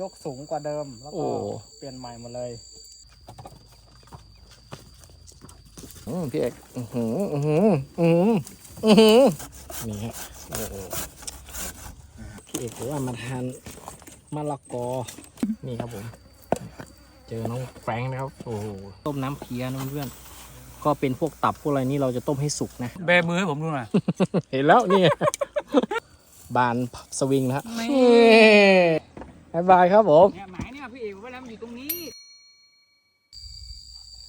ยกสูงกว่าเดิม แล้วโอ้ก็เปลี่ยนใหม่หมดเลย อืมพี่เอกอือหืออือหืออือหืออือหือนี่ฮะโอ้โหพี่เอกบอกว่ามาทานมะละกอ นี่ครับผม เจอน้องแฟรงค์นะครับ โอ้โหต้มน้ำเพียนะเพื่อนๆก็เป็นพวกตับพวกอะไรนี่เราจะต้มให้สุกนะ แบมือให้ผมดูหน่อย เห็นแล้วนี่ บานสวิงนะครับไม่บายบายครับผมเนี่ยหมายเนี่ยพี่เอกบอกว่าแล้วมันอยู่ตรงนี้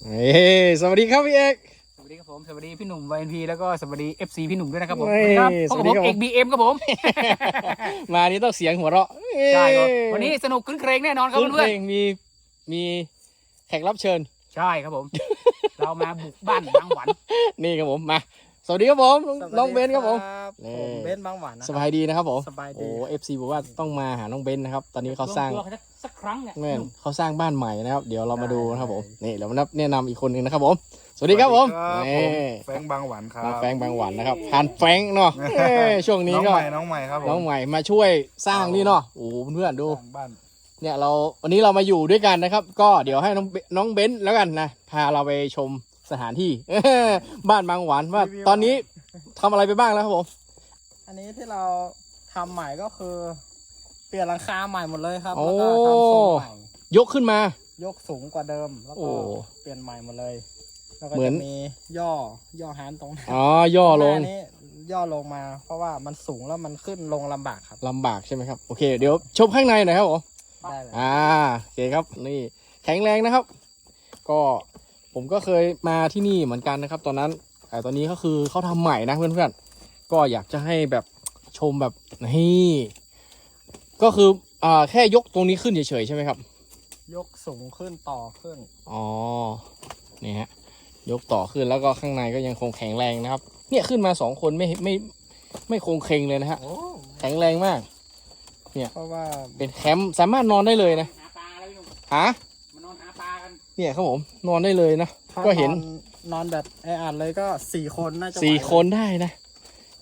เฮ้ยสวัสดีครับพี่เอก สวัสดีครับผม สวัสดีพี่หนุ่ม YNP แล้วก็สวัสดี FC พี่หนุ่มด้วยนะครับผมเฮ้ยครับพสบวักับสดีครับผม เอก BM ครับผม มานี่ต้องเสียงหัวเราะใช่ครับ วันนี้สนุกขึ้นเครงแน่นอนครับคุณเพเพื่ลอนงมีมีแขกรับเชิญ ๆใช่ครับผม เรามาบุกบ้านบางหวัน นี่ครับผมมา สวัสดีครับผมน้องสวัสดีน้องเบนครับผม นี่ ผมเบนซ์บางหวานนะ สบายดีนะครับผมสบายดี โอ้เอฟซีบอกว่าต้องมาหาน้องเบนนะครับ ตอนนี้เขาสร้างวมตัวกันสักครั้งเนี่ยแม่นเขาสร้างบ้านใหม่นะครับ เดี๋ยวเรามาดูนะครับผมนี่เดี๋ยวมานับแนะนำอีกคนหนึ่งนะครับผม สวัสดีครับผมสวัสดีนี่ครับผมแฟรงค์บางหวันครับน้องแฟรงค์บางหวันนะครับผ่านแฟรงค์เนาะเอ้ยช่วงนี้น้องก็ใหม่น้องใหม่ครับผมน้องใหม่มาช่วยสร้างนี่เนาะโอ้โหเพื่อนๆดู สร้างบ้านเนี่ยเราวันนี้เรามาอยู่ด้วยกันนะครับ ก็เดี๋ยวให้น้องเบน้องเบนซ์แล้วกันนะพาเราไปชม สถานที่ บ้านบางหวานว่า ตอนนี้ทำอะไรไปบ้างแล้วครับผม อันนี้ที่เราทำใหม่ก็คือ เปลี่ยนหลังคาใหม่หมดเลยครับโอ้แล้วก็ทำทรงใหม่ยกขึ้นมา ยกสูงกว่าเดิม แล้วโอ้ ก็เปลี่ยนใหม่หมดเลยแล้วก็เหมือนจะมีย่อย่อหานตรงนั้นอ๋อย่อลง หน้านี้ย่อลงมา เพราะว่ามันสูงแล้วมันขึ้นลงลำบากครับลำบากใช่ไหมครับ โอเค เดี๋ยวชมข้างในหน่อยครับผม ได้เลย อ่าโอเคครับนี่แข็งแรงนะครับ ก็ ผมก็เคยมาที่นี่เหมือนกันนะครับ ตอนนั้นแต่ตอนนี้ก็คือเขาทำใหม่นะเพื่อนๆ ก็อยากจะให้แบบชมแบบนี่ก็คืออ่าแค่ยกตรงนี้ขึ้นเฉยๆใช่ไหมครับ ยกสูงขึ้นต่อขึ้นอ๋อนี่ฮะยกต่อขึ้นแล้วก็ข้างในก็ยังคงแข็งแรงนะครับ เนี่ยขึ้นมาสองคนไม่ไม่ไม่คงเคงเลยนะฮะโอ้แข็งแรงมากเพราะว่าเป็นแคมป์สามารถนอนได้เลยนะหาปลาแล้วพี่หนุ่มหามานอนหาปลากัน เนี่ยครับผมนอนได้เลยนะ ถ้าก็เห็นนอนนอนแบบแออัดเลยก็สี่คนน่าจะไหวสี่คนได้นะ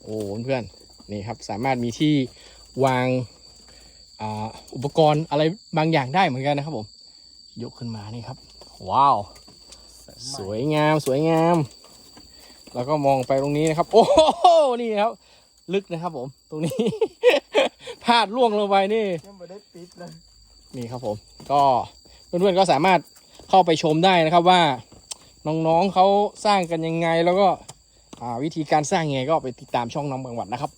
โอ้เพื่อนนี่ครับสามารถมีที่วางอ่าอุปกรณ์อะไรบางอย่างได้เหมือนกันนะครับผม ยกขึ้นมานี่ครับ ว้าว สวยงามสวยงาม แล้วก็มองไปตรงนี้นะครับ โอ้โหนี่ครับ ลึกนะครับผม ตรงนี้ พลาดล่วงลงไปนี่ ยังไม่ได้ปิดเลย นี่ครับผม ก็เพื่อนๆก็สามารถ เข้าไปชมได้นะครับว่าน้องๆเขาสร้างกันยังไงแล้วก็อ่าวิธีการสร้างยังไงก็ไปติดตามช่องน้องบางหวัดนะครับ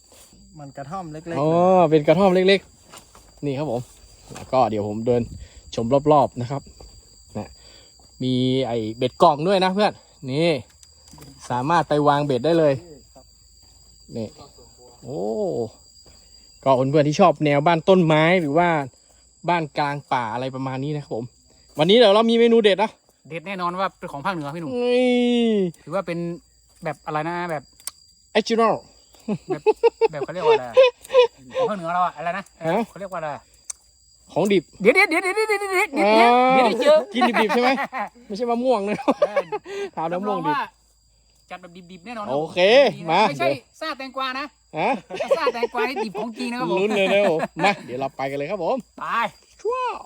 มันกระท่อมเล็กอ๋อเป็นกระท่อมเล็ก ๆ นี่ครับผมแล้วก็เดี๋ยวผมเดินชมรอบๆนะครับนะมีไอเบ็ดกล่องด้วยนะเพื่อนนี่สามารถไปวางเบ็ดได้เลยนี่โอ้ก็เพื่อนๆที่ชอบแนวบ้านต้นไม้หรือว่าบ้านกลางป่าอะไรประมาณนี้นะครับผม วันนี้เดี๋ยวเรามีเมนูเด็ดนะเด็ดแน่นอนว่าเป็นของภาคเหนือพี่หนุ่มนี่ถือว่าเป็นแบบอะไรนะแบบออริจินอลแบบแบบเขาเรียกว่าอะไรอะของภาคเหนือเราอะอะไรนะเออฮะเขาเรียกว่าอะไรของดิบเดี๋ยวเดี๋ยวเดี๋ยวเดี๋ยวเดี๋ยวเดี๋ยวเดี๋ยวอ๋อเดี๋ยวได้เจอกินดิบๆใช่ไหมไม่ใช่มะม่วงนะเออถามรับมะรม่วองงดิบว่าจัดแบบดิบๆแน่นอนรับโอเคดีนะมาไม่ใช่เดี๋ยว ซาแตงกวานะฮะถ้าซาแตงกวานี่ดิบของจริงนะครับผมลุ้นเลยนะผมมาเดี๋ยวเราไปกันเลยครับผม ไป ว้าว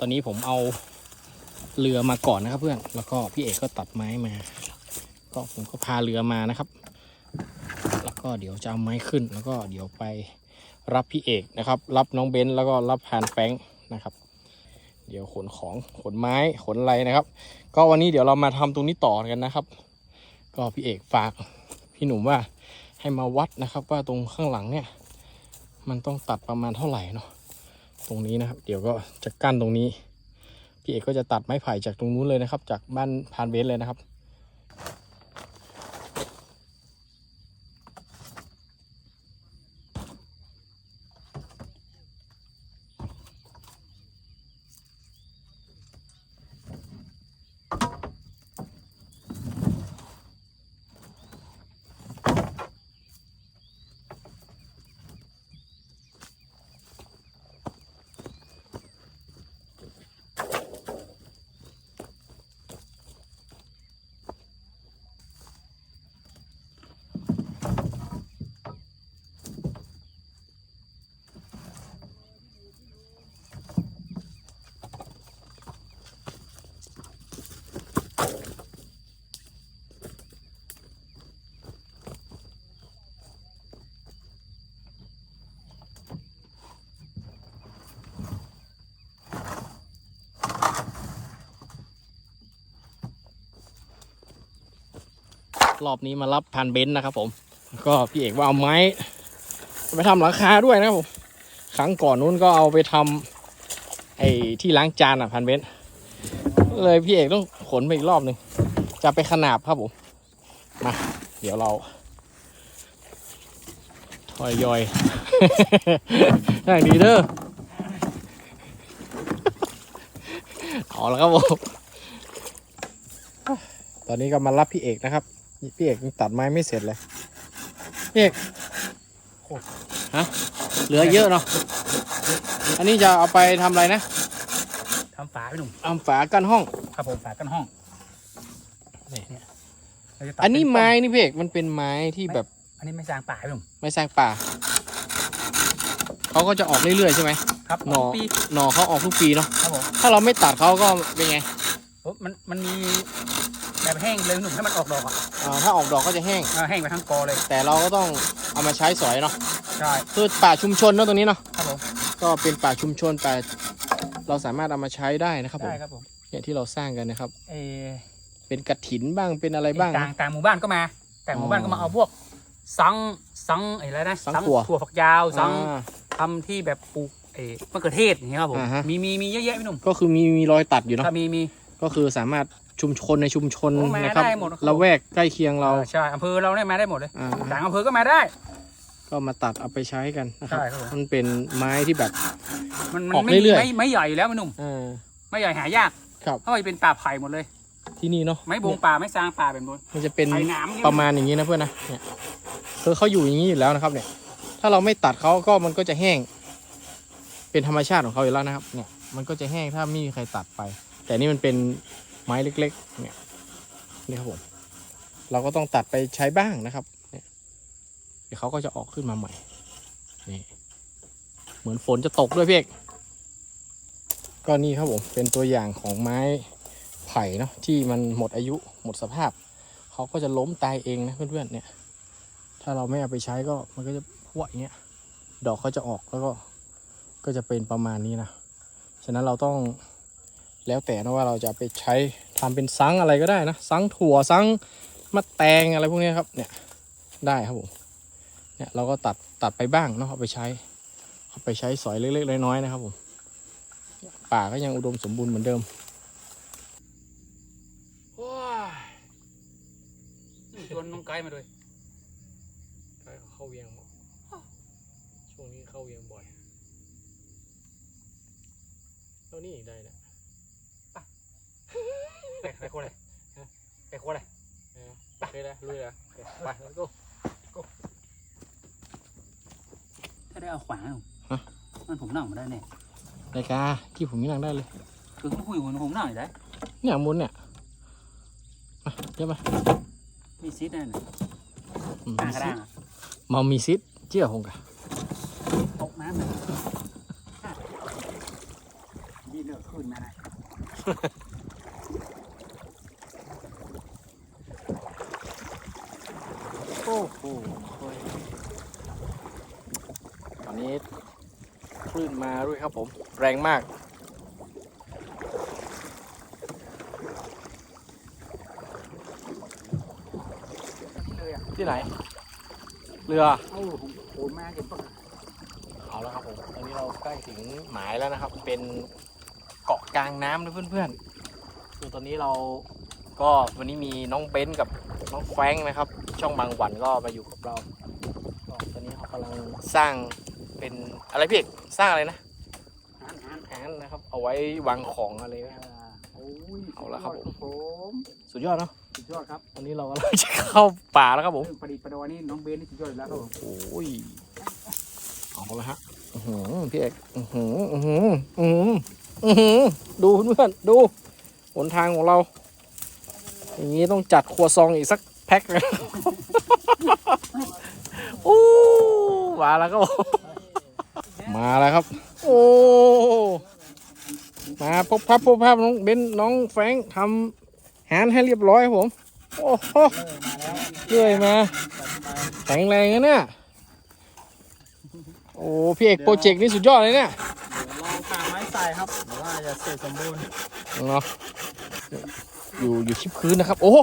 ตอนนี้ผมเอาเรือมาก่อนนะครับเพื่อน แล้วก็พี่เอกก็ตัดไม้มา ก็ผมก็พาเรือมานะครับ แล้วก็เดี๋ยวจะเอาไม้ขึ้น แล้วก็เดี๋ยวไปรับพี่เอกนะครับ รับน้องเบนซ์แล้วก็รับพานแฟงนะครับ เดี๋ยวขนของขนไม้ขนอะไรนะครับ ก็วันนี้เดี๋ยวเรามาทำตรงนี้ต่อกันนะครับ ก็พี่เอกฝากพี่หนุ่มว่าให้มาวัดนะครับ ว่าตรงข้างหลังเนี่ย มันต้องตัดประมาณเท่าไหร่เนาะ ตรงนี้นะครับ เดี๋ยวก็จะกั้นตรงนี้ พี่เอกก็จะตัดไม้ไผ่จากตรงนู้นเลยนะครับ จากบ้านพานเวสเลยนะครับ รอบนี้มารับพันเบนซ์นะครับผมก็พี่เอกว่าเอาไม้ไปทำหลังคาด้วยนะครับผมครั้งก่อนนู้นก็เอาไปทำไอ้ที่ล้างจานอะพันเบนซ์เลยพี่เอกต้องขนไปอีกรอบหนึ่งจะไปขนาบครับผมมาเดี๋ยวเราทอยยอยได้ดีเด้อเอาแล้วครับผมตอนนี้ก็มารับพี่เอกนะครับ พี่เอกยังตัดไม้ไม่เสร็จเลยพี่เอกฮะเหลือเยอะเนาะอันนี้จะเอาไปทำอะไรนะทำฝาพี่หนุ่มทำฝากั้นห้อง ครับผมฝากันห้องนี่เราจะตัดอันนี้เป็ไม้นี่พี่เอกมันเป็นไม้ที่แบบอันนี้ไม่สร้างป่าพี่หนุ่มไม่สร้างป่าเขาก็จะออกเรื่อยๆใช่ไหมครับหน่อปีหน่อเขาออกทุกปีเนาะครับผมถ้าเราไม่ตัดเขาก็เป็นไงโอ้มันมันมี แบบแห้งเลยพี่หนุ่มให้มันออกดอกอะอ่าถ้าออกดอกก็จะแห้ง เออแห้งไปทั้งกอเลย แต่เราก็ต้องเอามาใช้สอยเนาะใช่คือป่าชุมชนเนาะตรงนี้เนาะครับผมก็เป็นป่าชุมชนป่าเราสามารถเอามาใช้ได้นะครับผมได้ครับผมเนี่ยที่เราสร้างกันนะครับ เออเป็นกระถินบ้างเป็นอะไรบ้าง ต่างต่างหมู่บ้านก็มา แต่หมู่บ้านก็มาเอาพวกสังสังไอ้อะไรนะสังถั่ว ถั่วฝักยาวสังอ่า ทำที่แบบปลูกเออมะเขือเทศอย่างเงี้ยครับผมอ่าฮะ มีมีมีเยอะแยะพี่หนุ่มก็คือมีมีรอยตัดอยู่เนาะ ถ้ามีมี ก็คือสามารถชุมชนในชุมชนโอ้มานะครับได้หมดครับ ละแวกใกล้เคียงเราออใช่อำเภอเราเนี่ยมาได้หมดเลยอ่าต่างอำเภอก็มาได้ ก็มาตัดเอาไปใช้กันนะครับใช่ครับผม มันเป็นไม้ที่แบบ มันมันออกไม่เรื่อยๆ ไม่ไม่ใหญ่อยู่แล้วพี่หนุ่มอ่าไม่ใหญ่หายากครับเพราะมันเป็นป่าไผ่หมดเลย ที่นี่เนาะไม้บงป่าไม้สร้างป่าเป็นบน มันจะเป็นไผ่หนามเนี่ย ประมาณอย่างนี้นะเพื่อนนะเนี่ยคือเขาอยู่อย่างนี้อยู่แล้วนะครับ เนี่ย ถ้าเราไม่ตัดเขาก็มันก็จะแห้ง เป็นธรรมชาติของเขาอยู่แล้วนะครับ เนี่ย มันก็จะแห้งถ้าไม่มีใครตัดไป แต่นี่มันเป็นไม้เล็กๆ เนี่ยนี่ครับผม เราก็ต้องตัดไปใช้บ้างนะครับ เนี่ยเดี๋ยวเขาก็จะออกขึ้นมาใหม่ นี่ เหมือนฝนจะตกด้วยพี่เอกก็นี่ครับผม เป็นตัวอย่างของไม้ไผ่เนาะที่มันหมดอายุหมดสภาพ เขาก็จะล้มตายเองนะเพื่อนๆเนี่ย ถ้าเราไม่เอาไปใช้ก็มันก็จะพวกอย่างเงี้ย ดอกเขาจะออกแล้วก็ก็จะเป็นประมาณนี้นะ ฉะนั้นเราต้อง แล้วแต่นะว่าเราจะไปใช้ทำเป็นซังอะไรก็ได้นะซังถั่วซังมะแตงอะไรพวกนี้ครับเนี่ยได้ครับผมเนี่ยเราก็ตัดตัดไปบ้างเนาะเอาไปใช้เอาไปใช้สอยเล็กๆน้อยๆนะครับผมป่าก็ยังอุดมสมบูรณ์เหมือนเดิมชวนน้องไกด์มาด้วยเข้าเวียงช่วงนี้เข้าเวียงบ่อยแล้วนี่ได้นะ ไปไปโคเลยไปโคเลยโอเคได้ลุยอะไป let's go ถ้าได้เอาขวานฮะมันผมนั่งมาได้แน่รายกาที่ผมนี่นั่งได้เลยคือผมคุยกับผมนั่งอยู่ได้เนี่ยมุนเนี่ยมาเยอะมามีซีดได้เนี่ยอืมต่างมีกระซิด้าดงอะมามีซิดเจี๊ยหงกะตกน้ำเลยนี่เลือกขึ้นมาได้ โอ้โหตอนนี้คลื่นมาด้วย ครับผมแรงมากนี่เลยอะที่ไหน เรือโอ้ผมโหมาเก็บต้นเอาแล้วครับผมตอนนี้เราใกล้ถึงหมายแล้วนะครับ เป็นเกาะกลางน้ำนะเพื่อนๆคือตอนนี้เราก็วันนี้มีน้องเบนซ์กับน้องแฟรงค์นะครับ ช่องบางหวันก็มาอยู่กับเราก็ตอนนี้เขากำลังสร้างเป็นอะไรพี่เอกสร้างอะไรนะ หันหันแอนนะครับ เอาไว้วางของอะไรไว้ครับ โอ้ยเอาละครับผมผมสุดยอดเนาะสุดยอดครับตอนนี้เรากำลังจะเข้าป่าแล้วครับผม เรื่องประดิษฐ์ประดอยนี่น้องเบนนี่สุดยอดอยู่แล้วครับผมโอ้ยเอาละฮะอื้อหือพี่เอกอื้อหืออื้อหืออื้อหืออื้อหือดูเพื่อนๆดูหนทางของเรา อย่างนี้ต้องจัดครัวซองอีกสักแพ็คเลยโอ้มาแล้วครับผมมาแล้วครับ โอ้ มาพบพับพบพับน้องเบนน้องแฟรงค์ทำแฮนด์ให้เรียบร้อยครับผม โอ้โหเลื่อยมาแข็งแรงนะเนี่ยโอ้พี่เอกโปรเจกต์นี่สุดยอดเลยเนี่ยเดี๋ยวลองผ่าไม้ใส่ครับหรือว่าจะเสร็จสมบูรณ์เนาะอยู่อยู่ชิบพื้นนะครับ โอ้โห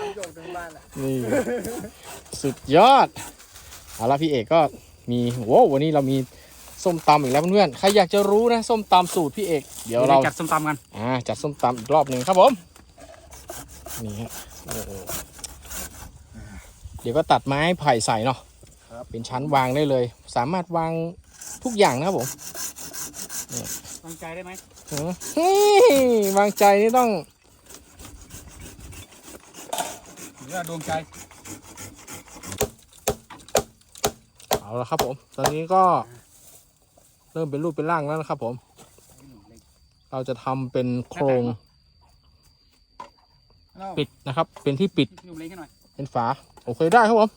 ามโยกถึงบ้านอะนี่สุดยอดเอาละพี่เอกก็มีโว้ววันนี้เรามี ส้มตำอีกแล้วเพื่อนๆใครอยากจะรู้นะส้มตำสูตรพี่เอก เดี๋ยวเราจัดส้มตำกันอ่าจัดส้มตำอีกรอบหนึ่งครับผมนี่ฮะโอ้โหเดี๋ยวก็ตัดไม้ไผ่ใส่เนาะเป็นชั้นวางได้เลย สามารถวางทุกอย่างนะครับผมตั้งใจได้ไหมเออเฮ้ยวางใจนี่ต้องหรือว่าดวงใจเอาละครับผม ตอนนี้ก็ เริ่มเป็นรูปเป็นร่างแล้วนะครับ ผม เราจะทำเป็นโครงปิดนะครับ เป็นที่ปิดพี่หนุ่มเล็งให้หน่อยเป็นฝา โอเคได้ครับผม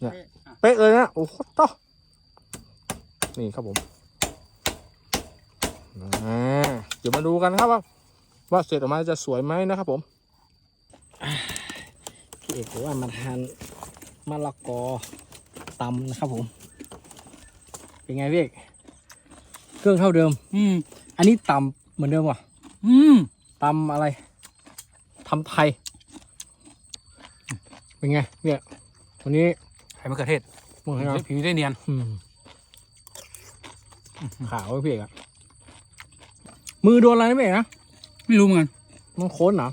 เนี่ยเป๊ะเลยนะโอ้โหต่อนี่ครับผมอ่าเดี๋ยวมาดูกันนะครับว่าว่าเสร็จออกมาจะสวยไหมนะครับผมอ่าพี่เอกบอกว่ามาทานมะละกอตำนะครับผม เป็นไงพี่เอกเค รื่องเท่าเดิม อืม อันนี้ตำเหมือนเดิมว่ะอืมตำอะไรทำไทย เป็นไง เนี่ยวันนี้ไข่มะเขือเทศมึงให้เราผิวได้เนียน อืมขาวไอ้พี่เอกอะมือโดนอะไรนะพี่เอกนะไม่รู้เหมือนกันมันโค้นเหรอ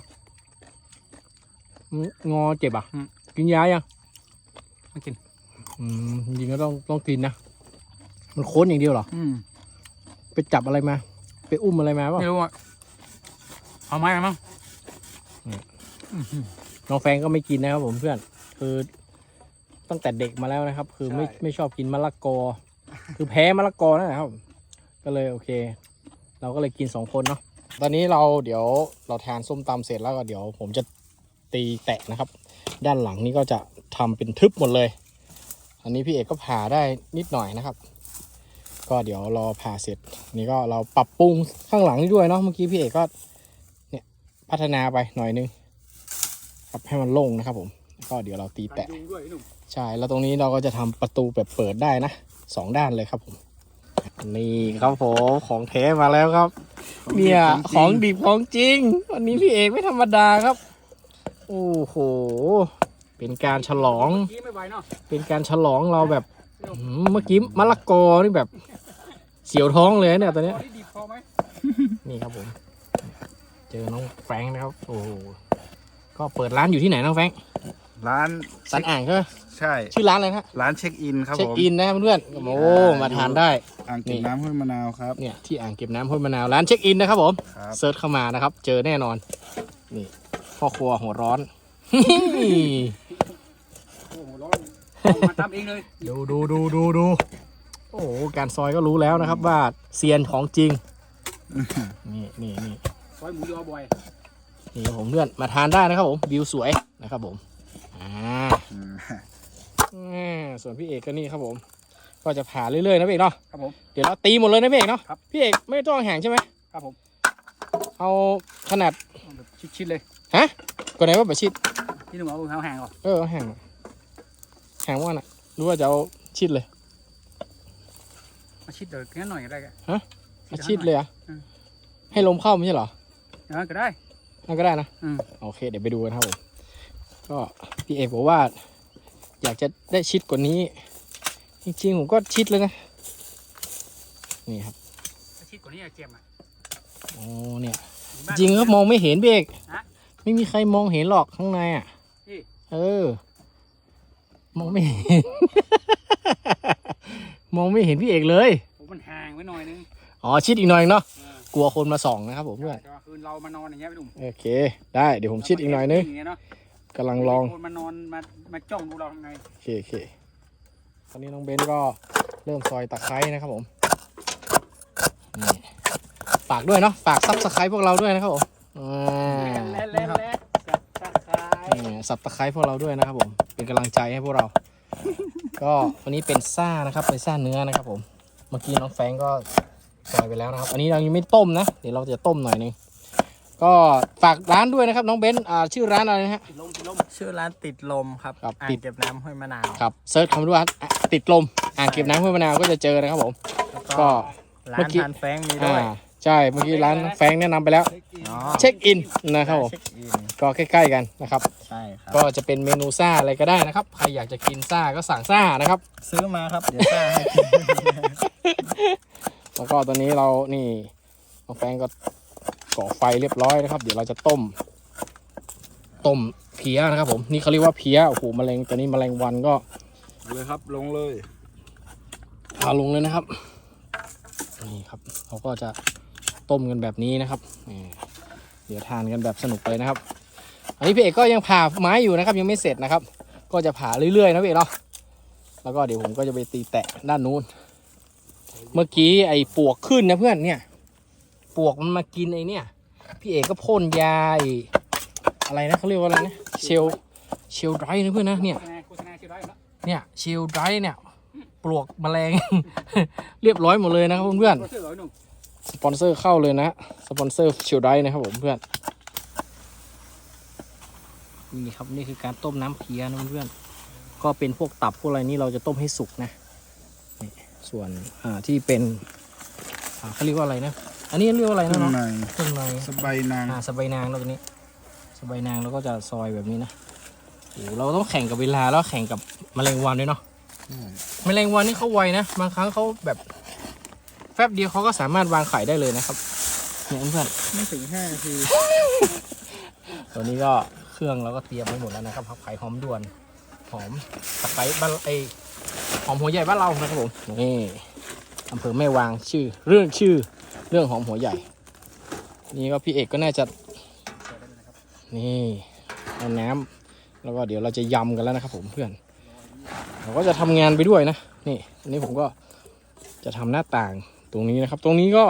มันงอเจ็บอะ อืม กินยายัง ไม่กิน อืมจริงๆก็ต้องต้องกินนะ มันโค้นอย่างเดียวเหรอ อืม ไปจับอะไรมา ไปอุ้มอะไรมาเปล่าไม่รู้อะเอาไม้มามั้งน้องแฟงก็ไม่กินนะครับผมเพื่อน คือตั้งแต่เด็กมาแล้วนะครับ คือไม่ไม่ชอบกินมะละกอ คือแพ้มะละกอนั่นแหละครับ ก็เลยโอเค เราก็เลยกินสองคนเนาะตอนนี้เราเดี๋ยวเราทานส้มตำเสร็จแล้วก็เดี๋ยวผมจะตีแตะนะครับ ด้านหลังนี่ก็จะทำเป็นทึบหมดเลย อันนี้พี่เอกก็ผ่าได้นิดหน่อยนะครับ ก็เดี๋ยวรอผ่าเสร็จ นี่ก็เราปรับปรุงข้างหลังนี่ด้วยเนาะเมื่อกี้พี่เอกก็เนี่ยพัฒนาไปหน่อยนึงครับให้มันโล่งนะครับ ผมแล้วก็เดี๋ยวเราตีแตะยุงด้วยพี่หนุ่มใช่แล้วตรงนี้เราก็จะทำประตูแบบเปิดได้นะสองด้านเลยครับผมนี่ครับผมของแท้มาแล้วครับ เนี่ยของดิบของจริง วันนี้พี่เอกไม่ธรรมดาครับโอ้โหเป็นการฉลองกี้ไม่ไหวเนาะเป็นการฉลองเราแบบ อื้อหือเมื่อกี้มะละกอนี่แบบ เสียวท้องเลยเนี่ยตอนเนี้ย พอที่ดีพอไหมนี่ครับผม เจอน้องแฟรงค์นะครับ โอ้โหก็เปิดร้านอยู่ที่ไหนน้องแฟรงค์ร้านสันอ่างใช่ไหมใช่ ชื่อร้านอะไรนะฮะร้านเช็คอินครับเช็คผม อินนะครับเพื่อนๆโอ้โหมาทานได้ อ่างเก็บน้ำห้วยมะนาวครับ เนี่ยที่อ่างเก็บน้ำห้วยมะนาวร้านเช็คอินนะครับผมครับ เซิร์ชเข้ามานะครับ เจอแน่นอน นี่พ่อครัวหัวร้อน โอ้โหร้อนเอา มาทำเองเลยดูดูดูดูดูโอ้โหการซอยก็รู้แล้วนะครับว่าเซียนของจริง นี่นี่นี่ซอยหมูยอบ่อยนี่ครับผมเพื่อนมาทานได้นะครับผมวิวสวยนะครับผมอ่าอืมอืมส่วนพี่เอกก็นี่ครับผม ก็จะผ่าเรื่อยๆนะพี่เอกเนาะครับผมเดี๋ยวเราตีหมดเลยนะพี่เอกเนาะครับพี่เอกไม่ต้องแห่งใช่ไหมครับผม เอาขนาดเอาแบบชิดๆเลยฮะก็ไหนว่าประชิดพี่หนุ่มเอาเอาแห้งก่อนเออเอาแห่ง แห่งว่าน่ะรู้ว่าจะเอาชิดเลยมาชิดเดี๋ยวงั้นหน่อยก็ได้แกฮะเอาชิดเลยเหรอะอืมให้ลมเข้าไม่ใช่เหรอเออก็ได้นั่นก็ได้นะอืมโอเค เดี๋ยวไปดูกันครับผมก็พี่เอกบอกว่า อยากจะได้ชิดกว่านี้ จริงๆผมก็ชิดเลยนะนี่ครับถ้าชิดกว่านี้อะเจ็บอะโอ้เนี่ยบ้านจริงๆก็มองไม่เห็นพี่เอกฮะไม่มีใครมองเห็นหรอกข้างในอะนี่เออ มองไม่เห็น มองไม่เห็นพี่เอกเลย ผมมันห่างไว้หน่อยนึงอ๋อชิดอีกหน่อยเนาะเออกลัวคนมาส่องนะครับผมเพื่อนแต่ว่าคืนเรามานอนอย่างเงี้ยพี่หนุ่มโอเค ได้เดี๋ยวผมชิดอีกหน่อยนึงางเงี้ยเนาะกำลังลอง คนมานอนมามาจ้องดูเราทำไงโอเคโอเคตอนนี้น้องเบนก็เริ่มซอยตะไคร้นะครับผมนี่ฝากด้วยเนาะฝากซับสไครต์พวกเราด้วยนะครับผมอ่าแล้วแล้วแล้วจับตะไคร้นี่ สับตะไคร้พวกเราด้วยนะครับผมเป็นกำลังใจให้พวกเรา ก็วันนี้เป็นซ่านะครับเป็นซ่าเนื้อนะครับผมเมื่อกี้น้องแฟรงก์ก็ซอยไปแล้วนะครับ อันนี้เรายังไม่ต้มนะ เดี๋ยวเราจะต้มหน่อยนึงก็ฝากร้านด้วยนะครับ น้องเบนซ์อ่าชื่อร้านอะไรนะฮะติดลมติดลมชื่อร้านติดลมครับครับอ่าติงด เก็บน้ำห้วยมะนาวครับเซิร์ชคำว่าอะติดลมอ่างเก็บน้ำห้วยมะนาวก็จะเจอนะครับผม แล้วก็ก็ร้าเมื่นอกี้ ทานแฟงมีอ่าด้วย ใช่เมื่อกี้ร้านแฟรงก์แนะนำไปแล้ว อ๋อเช็คอินนะครับผมเช็คอินกก็ใกล้ ๆ กันนะครับ ใช่ครับ ก็จะเป็นเมนูซ่าอะไรก็ได้นะครับ ใครอยากจะกินซ่าก็สั่งซ่านะครับ ซื้อมาครับ เดี๋ยวซ่าให้กินแล้วก็ตอนนี้เรานี่น้องแฟงก็ก่อไฟเรียบร้อยนะครับ เดี๋ยวเราจะต้ม ต้มเพี้ยนะครับ ผมนี่เขาเรียกว่าเพี้ยโอ้โหแมลงตัวนี้แมลงวันก็เลยครับ ลงเลยพาลงเลยนะครับนี่ครับ เราก็จะ ต้มกันแบบนี้นะครับเดี๋ยวทานกันแบบสนุกเลยนะครับ อันนี้พี่เอกก็ยังผ่าไม้อยู่นะครับ ยังไม่เสร็จนะครับ ก็จะผ่าเรื่อยๆนะพี่เอกเนาะแล้วก็เดี๋ยวผมก็จะไปตีแตะด้านนู้น เมื่อกี้ไอ้ปวกขึ้นนะเพื่อนเนี่ย ปวกมันมากินไอ้เนี่ยพี่เอกก็พ่นยาอะไรนะเขาเรียกว่าอะไรนะเชลเชลไรนะเพื่อนนะเนี่ยเนี่ยเชลไรเนี่ยปลวกแมลง เรียบร้อยหมดเลยนะครับเพื่อนโฆษณาหนุ่มๆ สปอนเซอร์เข้าเลยนะสปอนเซอร์เชลไรนะครับผมเพื่อน นี่ครับนี่คือการต้มน้ำเพี้ยนะเพื่อนๆก็เป็นพวกตับพวกอะไรนี่เราจะต้มให้สุกนะนี่ส่วนอ่าที่เป็นอ่าเขาเรียกว่าอะไรนะ อันนี้เรียกว่าอะไรเครื่นะองเนาะในเครื่องในสบายนางอ่าสบายนางแล้วตัวนี้สบายนางแล้วก็จะซอยแบบนี้นะโอ้โหเราต้องแข่งกับเวลาแล้วแข่งกับแมลงวันด้วยเนาะแมลงวันนี่เขาไวนะบางครั้งเขาแบบ แป๊บเดียวเขาก็สามารถวางไข่ได้เลยนะครับเนี่ยเพื่อนไม่ถึงห้านาทีๆตัวนี้ก็เครื่องเราก็เตรียมไว้หมดแล้วนะครับผักไผ่หอมด่วนหอมตะไคร้บ้านไอหอมหัวใหญ่บ้านเรานะครับผมนี่อำเภอแม่วางชื่อ เรื่องชื่อเรื่องหอมหัวใหญ่ นี่ก็พี่เอกก็น่าจะนี่เอาน้ำแล้วก็เดี๋ยวเราจะยำกันแล้วนะครับ ผมเพื่อนเราก็จะทำงานไปด้วยนะนี่อันนี้ผมก็จะทำหน้าต่าง ตรงนี้นะครับ ตรงนี้ก็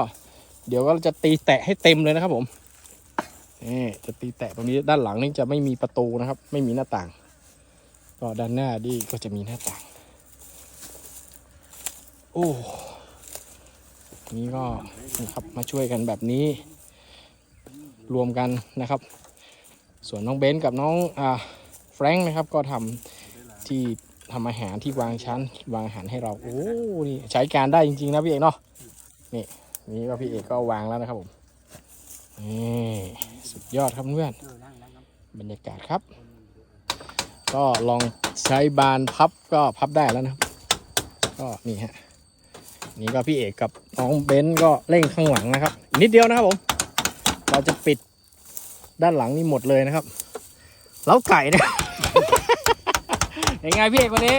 เดี๋ยวก็จะตีแตะให้เต็มเลยนะครับผมนี่จะตีแตะตรงนี้ด้านหลังนี่จะไม่มีประตูนะครับ ไม่มีหน้าต่าง ก็ด้านหน้าดีก็จะมีหน้าต่าง โอ้นี่ก็นี่ครับมาช่วยกันแบบนี้ รวมกันนะครับ ส่วนน้องเบนซ์กับน้องอ่าแฟรงค์นะครับก็ทำที่ทำอาหารที่วางชั้น วางอาหารให้เรา โอ้นี่ใช้การได้จริง ๆ นะพี่เอกเนาะ นี่นี่ก็พี่เอกก็วางแล้วนะครับผมนี่สุดยอดครับเพื่อนเออนั่งนั่งนั่งบรรยากาศครับ ก็ลองใช้บานพับก็พับได้แล้วนะครับ ก็นี่ฮะนี่ก็พี่เอกกับน้องเบนซ์ก็เร่งข้างหลังนะครับอีกนิดเดียวนะครับผม เราจะปิดด้านหลังนี่หมดเลยนะครับแล้วไก่นะยังไงพี่เอกวันนี้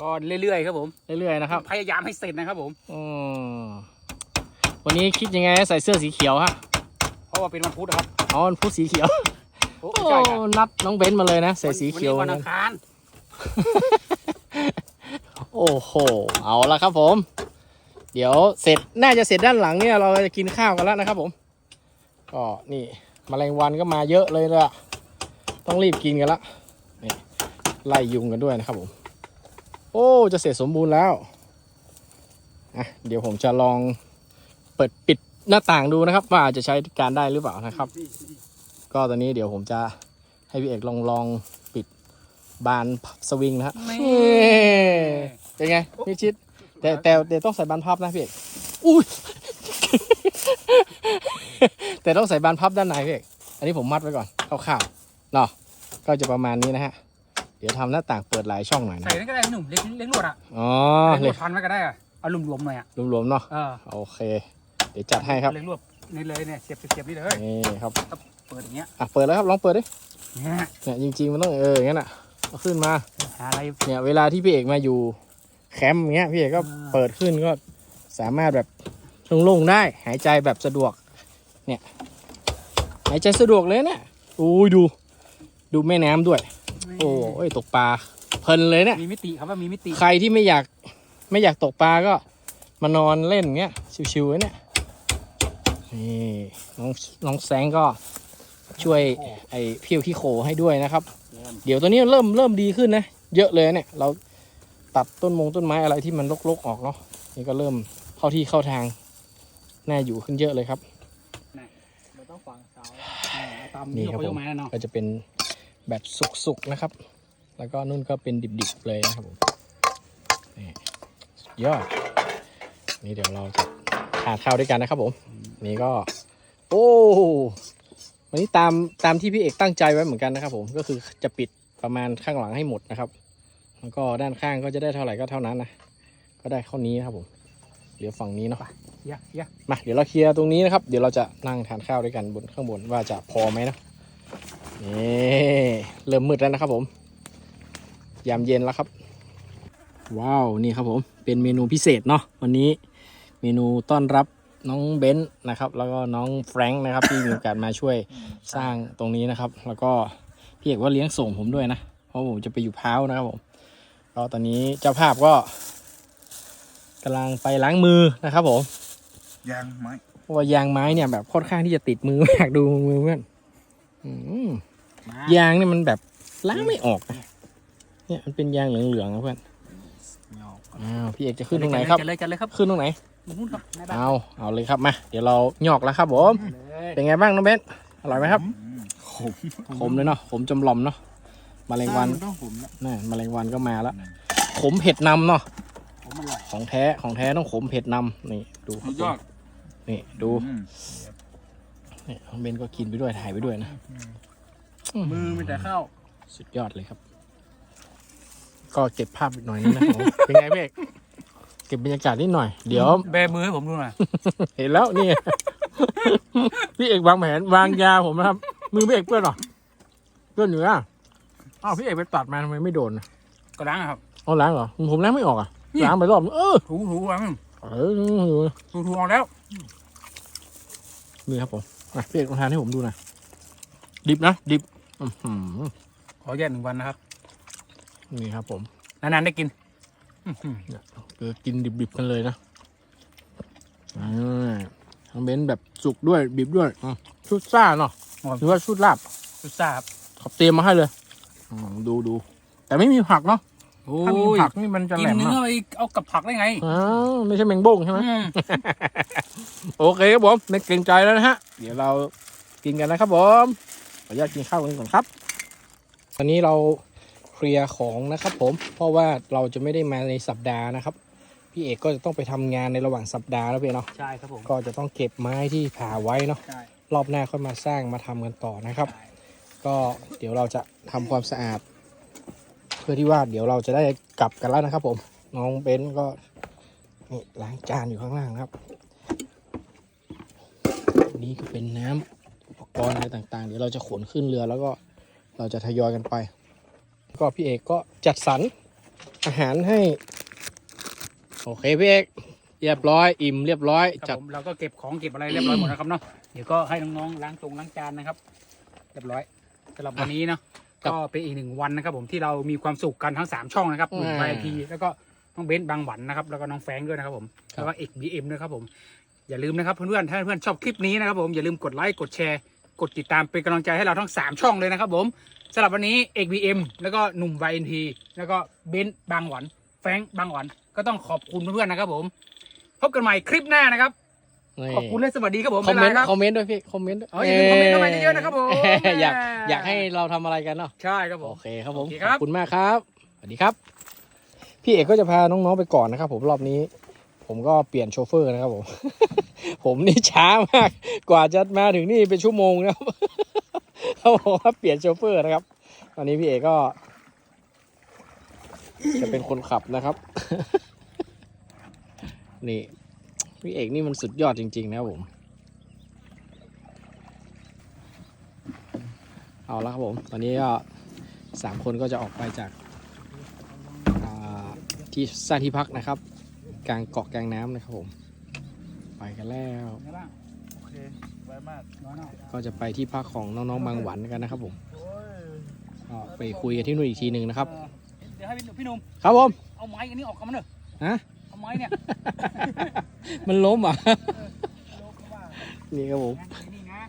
ก็เรื่อยๆครับผม เรื่อยๆนะครับ พยายามให้เสร็จนะครับผมอืม วันนี้คิดยังไงใส่เสื้อสีเขียวฮะเพราะว่าเป็นวันพุธนะครับอ๋อมันพูดสีเขียวโอ้โอ้ไม่ใช่ครับนัดน้องเบนซ์มาเลยนะใส่สีเขียววันนี้วันนะอังคารโอ้โหเอาละครับผม เดี๋ยวเสร็จน่าจะเสร็จด้านหลังเนี่ยเราจะกินข้าวกันแล้วนะครับผมก็นี่มแมลงวันก็มาเยอะเลยละต้องรีบกินกันละนี่ไล่ยุงกันด้วยนะครับผม โอ้จะเสร็จสมบูรณ์แล้วอะเดี๋ยวผมจะลอง เปิดปิดหน้าต่างดูนะครับ ว่าจะใช้การได้หรือเปล่านะครับ ก็ตอนนี้เดี๋ยวผมจะให้พี่เอกลองลองปิดบานสวิงนะฮะนี่เป็นไงพี่ชิดแต่แต่เดี๋ยวต้องใส่บานพับนะพี่เอกอุ้ยแต่ต้องใส่บานพับด้านในพี่เอกอันนี้ผมมัดไว้ก่อนคร่าวๆเนาะก็จะประมาณนี้นะฮะเดี๋ยวทำหน้าต่างเปิดหลายช่องหน่อยนะใส่นั่นก็ได้หนุ่มเล็กเล็กลวดอะอ๋อเล็กลเลวยดพันไว้ก็ได้อะเอาหลุมๆหน่อยอะรวมๆเนาะเออโอเคเดี๋ยวจัดให้ครับเล็กลวดนี่เลยเนี่ยเสียบเสียบนี่เลยนี่ครับเปิดอย่างเงี้ยอะเปิดแล้วครับลองเปิดดิเนี่ยเนี่ยจริงๆมันต้องเอออย่างนั้นอะเอาขึ้นมาหาอะไรเนี่ยเวลาที่พี่เอกมาอยู่แคมป์อย่างเงี้ยพี่เอกก็อ่าเปิดขึ้นก็สามารถแบบโล่งๆได้หายใจแบบสะดวก เนี่ย หายใจสะดวกเลยเนี่ยโอ้ยดู ดูแม่น้ำด้วย โอ้ยตกปลาเพลินเลยเนี่ยมีมิติครับว่ามีมิติใครที่ไม่อยากไม่อยากตกปลาก็มานอนเล่นเงี้ยชิวๆไว้เนี่ย นี่น้องน้องแสงก็ช่วยไอ้เพียวขี้โคให้ด้วยนะครับ เดี๋ยวตัวนี้เริ่มเริ่มดีขึ้นนะ เยอะเลยเนี่ยเราตัดต้นมงต้นไม้อะไรที่มันรกๆออกเนาะนี่ก็เริ่มเข้าที่เข้าทางน่าอยู่ขึ้นเยอะเลยครับเราต้องฝังเสาตามนี่ที่ครับเขาผมยกมาแล้วเนาะก็จะเป็นแบบสุกๆนะครับ แล้วก็นุ่นก็เป็นดิบๆเลยนะครับผมนี่สุดยอดนี่เดี๋ยวเราจะทานข้าวด้วยกันนะครับผม นี่ก็ โอ้บรวันนี้ตามตามที่พี่เอกตั้งใจไว้เหมือนกันนะครับ ผมก็คือจะปิดประมาณข้างหลังให้หมดนะครับ แล้วก็ด้านข้างก็จะได้เท่าไหร่ก็เท่านั้นนะก็ได้เท่านี้นะครับผมเหลือฝั่งนี้เนาะเฮียเฮียมาเดี๋ยวเราเคลียร์ตรงนี้นะครับ เดี๋ยวเราจะนั่งทานข้าวด้วยกันบนข้างบนว่าจะพอไหมนะนี่เริ่มมืดแล้วนะครับผม ยามเย็นแล้วครับ ว้าวนี่ครับผม เป็นเมนูพิเศษเนาะวันนี้เมนูต้อนรับ น้องเบนซ์นะครับ แล้วก็น้องแฟรงค์นะครับที่มีโอกาสมาช่วยสร้างตรงนี้นะครับ แล้วก็พี่เอกว่าเลี้ยงส่งผมด้วยนะเพราะผมจะไปอยู่พร้าวนะครับผมก็ตอนนี้เจ้าภาพก็กำลังไปล้างมือนะครับผมยังไหมเพราะว่ายางไม้เนี่ยแบบค่อนข้างที่จะติดมือมากดูมือเพื่อนอืมยางเนี่ยมันแบบล้างไม่ออกนะเนี่ยมันเป็นยางเหลืองๆนะเพื่อนอ้าวพี่เอกจะขึ้นตรงไหนครับจัดเลยจัดเลยครับ ขึ้นตรงไหนตรง นู้นครับในบ้านเอาเอาเลยครับมาเดี๋ยวเราหยอกแล้วครับผมเลยเป็นไงบ้างน้องเบนอร่อยไหมครับอืมขมขมเลยเนาะขมจำลอมเนาะแมลงวันต้องขมนะนี่แมลงวันก็มาแล้วขมเผ็ดนำเนาะผมอร่อยของแท้ของแท้ต้องขมเผ็ดนำนี่ดูครับสุดยอดนี่ดูอืมนี่น้องเบนก็กินไปด้วยถ่ายไปด้วยนะมือมีแต่ข้าวสุดยอดเลยครับ ก็เก็บภาพอีกหน่อยนึงนะผมเป็นไงพี่เอก เก็บบรรยากาศนิดหน่อย เดี๋ยว แบมือให้ผมดูหน่อย เห็นแล้วนี่ พี่เอกวางแผนวางยาผมนะครับ มือพี่เอกเปื้อนเหรอเปื้อนอยู่อะอ้าวพี่เอกไปตัดมาทำไมไม่โดนนะก็ล้างอะครับ เอาล้างเหรอผมล้างไม่ออกอะนี่ ล้างไปรอบนึงเออถูถูๆอะเอออยู่ถูถูๆออกแล้ว นี่ครับผมอะพี่เอกลองทานให้ผมดูหน่อยดิบนะ ดิบอื้อหือขอแยกหนึ่งวันนะครับ นี่ครับผมนานๆได้กินอื้อหือ คือกินดิบๆกันเลยนะอ่าทั้งเบนซ์แบบสุกด้วยดิบด้วยอะชุดซ่าเนาะหรือว่าชุดลาบสุดซ่าครับเขาเตรียมมาให้เลยอืมดูดูแต่ไม่มีผักเนาะโอ้ถ้ามียผักนี่มันจะกิแหลนมเนื้อเนาะไปเอากับผักได้ไงอ้าวไม่ใช่แมงบ้งใช่ไหมอืมโอเคครับผมไม่เกรงใจแล้วนะฮะ เดี๋ยวเรากินกันนะครับผมขออนุญาตกินข้าวกันก่อนครับตอนนี้เรา เคลียร์ของนะครับผมเพราะว่าเราจะไม่ได้มาในสัปดาห์นะครับ พี่เอกก็จะต้องไปทำงานในระหว่างสัปดาห์แล้วพี่เนาะใช่ครับผมก็จะต้องเก็บไม้ที่ผ่าไว้เนาะใช่รอบหน้าค่อยมาสร้างมาทำกันต่อนะครับ ก็เดี๋ยวเราจะทำความสะอาด เพื่อที่ว่าเดี๋ยวเราจะได้กลับกันแล้วนะครับ ผมน้องเบนซ์ก็นี่ล้างจานอยู่ข้างล่างนะครับ นี่ก็เป็นน้ำอุปกรณ์อะไรต่างๆ เดี๋ยวเราจะขนขึ้นเรือแล้วก็เราจะทยอยกันไป ก็พี่เอกก็จัดสรรอาหารให้ โอเคพี่เอกเรียบร้อยอิ่มเรียบร้อยคจัรับดผมเราก็เก็บของเก็บอะไรเรียบร้อยหมดนะครับเนาะเดี๋ยวก็ให้น้องๆล้างตรงล้างจานนะครับเรียบร้อยสำหรับวันนี้เนาะครับก็เป็นอีกหนึ่งวันนะครับ ผมที่เรามีความสุขกันทั้งสามช่องนะครับหนุ่มอ่าไวพีแล้วก็น้องเบนซ์บางหวันนะครับแล้วก็น้องแฟรงค์ด้วยนะครับผมครับแล้วก็เอกบีเอ็มด้วยครับผมอย่าลืมนะครับเพื่อนๆถ้าเพื่อนๆชอบคลิปนี้นะครับผมอย่าลืมกดไลค์กดแชร์ กดติดตามเป็นกำลังใจให้เราทั้งสามช่องเลยนะครับผมสำหรับวันนี้เอกบีเอ็มแล้วก็หนุ่มไวเอ็นพีแล้วก็เบนซ์บางหวันแฟรงค์บางหวันก็ต้องขอบคุณเพื่อนๆนะครับผม พบกันใหม่คลิปหน้านะครับนี่ขอบคุณและสวัสดีครับผมคอมเมนต์บ๊ายบายครับคอมเมนต์ด้วยพี่คอมเมนต์ด้วยอ๋ออย่าลืมคอมเมนต์เข้ามาเยอะๆนะครับผมอยากอยากให้เราทำอะไรกันเนาะใช่ครับผโอมเคครับผมโอเคขครับอบคุณมากครับสวัสดีครับ พี่เอกก็จะพาน้องๆไปก่อนนะครับผมรอบนี้ ผมก็เปลี่ยนโชเฟอร์นะครับผม ผมนี่ช้ามาก กว่าจะมาถึงนี่เป็นชั่วโมงนะครับเขาบอกว่าเปลี่ยนโชเฟอร์นะครับ ตอนนี้พี่เอกก็ จะเป็นคนขับนะครับ นี่ พี่เอกนี่มันสุดยอดจริง ๆ นะครับผม เอาละครับผม ตอนนี้ก็สามคนก็จะออกไปจากที่สร้างที่พักนะครับ กลางเกาะกลางน้ำนะครับผม ไปกันแล้ว ไงบ้างโอเคไวมากร้อนเนอะก็จะไปที่พักของน้องๆบางหวันกันนะครับผมโอ้ยก็ไปคุยกันที่นู่นอีกทีหนึ่งนะครับเออเดี๋ยวให้พี่หนุ่มพี่หนุ่มครับผม เอาไม้อันนี้ออกกันมาเนอะฮะ เอาไม้เนี่ยมันล้มอะ โลกเขาว่านี่ครับผมงั้นนี่นะ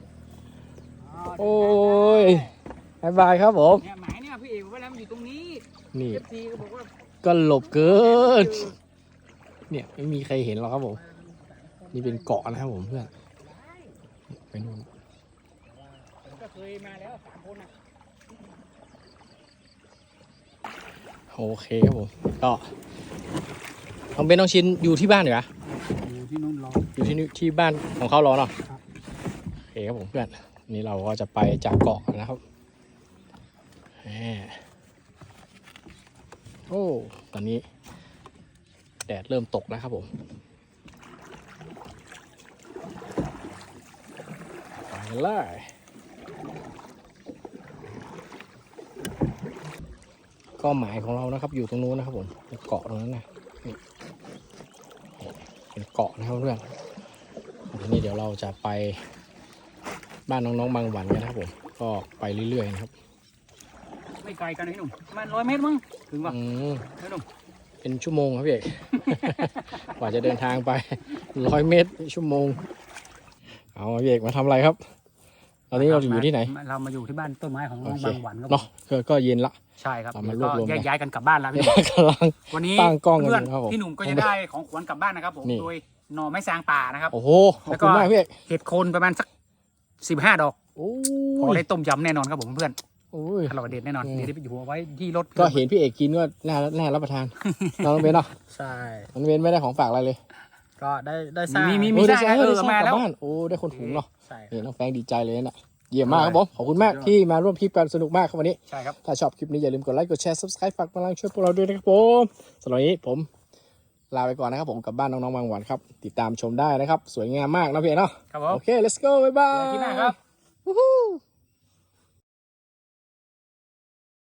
โอ้ย บายบายครับผม เนี่ยหมายเนี่ยพี่เอกบอกว่าแล้วมันอยู่ตรงนี้นี่ เอฟซีก็บอกว่าก็หลบเกิน เนี่ยไม่มีใครเห็นหรอกครับผม นี่เป็นเกาะนะครับผมเพื่อนไปนู่นก็เคยมาแล้วสามคนอะโอเคครับผมก็น้องเบนน้องชินอยู่ที่บ้านเหรออยู่ที่นู้นรออยู่ที่นี่ที่บ้านของเขารอเนาะโอเคครับผมเพื่อนนี่เราก็จะไปจากเกาะนะครับโอ้ตอนนี้ แดดเริ่มตกแล้วครับผมไปกันเลยก็หมายของเรานะครับ อยู่ตรงนู้นนะครับผมเกาะตรงนั้นนะนี่นี่เป็นเกาะนะครับเพื่อนทีนี้เดี๋ยวเราจะไปบ้านน้องๆบางหวันกันนะครับผมก็ไปเรื่อยๆนะครับ ไม่ไกลกันนะพี่หนุ่มประมาณร้อยเมตรมั้งถึงป่ะอืมพี่หนุ่ม เป็นชั่วโมงครับพี่เอกกว่าจะเดินทางไปร้อยเมตรชั่วโมง เอาพี่เอกมาทำอะไรครับ ตอนนี้เราอยู่ที่ไหน เรามาอยู่ที่บ้านต้นไม้ของน้องโอเคบางหวันครับเนาะก็ก็เย็นละใช่ครับเรามาเดี๋ยวรวบรวมก็แยกักนย้ายกันกลับบ้านแล้วพี่หนุ่มกำลังวันนี้ตั้งกล้องกันเพื่อนอยู่ครับผมพี่หนุ่มก็จะได้ของขวัญกลับบ้านนะครับผมนี่โดยหน่อไม้ซางป่านะครับ โอ้โหขอบแล้วก็คุณมากพี่เอกเห็ดโคนประมาณสักสิบห้าดอกโอ้พอยได้ต้มยำแน่นอนครับผมเพื่อนโอ้ยอร่อยเด็ดแน่นอนอืมเดี๋ยวได้ไปอยู่เอาไว้ที่รถก็เห็นพี่เอกกินก็น่าน่ารับประทานน้องเบนเนาะใช่น้องเบนไม่ได้ของฝากอะไรเลย ก็ได้ได้สร้างมีมีโอ้มีได้ได้ใช้เอได้อใช้มากลัแล้บวบ้านโอ้ได้คนถุงเนาะใช่นี่น้องแฟงดีใจเลยนะเยี่ยมมากครับผม ขอบคุณมากที่มาร่วมทริปกันสนุกมากครับวันนี้ ใช่ครับ ถ้าชอบคลิปนี้อย่าลืมกดไลค์กดแชร์ subscribe ฝากกำลังช่วยพวกเราด้วยนะครับผมสำหรับวันนี้ผมลาไปก่อนนะครับผมกลับบ้านน้องๆบางหวันครับ ติดตามชมได้นะครับ สวยงามมากนะพี่เอกเนาะครับผมโอเค let's go บ๊ายบายเจอกันที่หน้าครับ Woohoo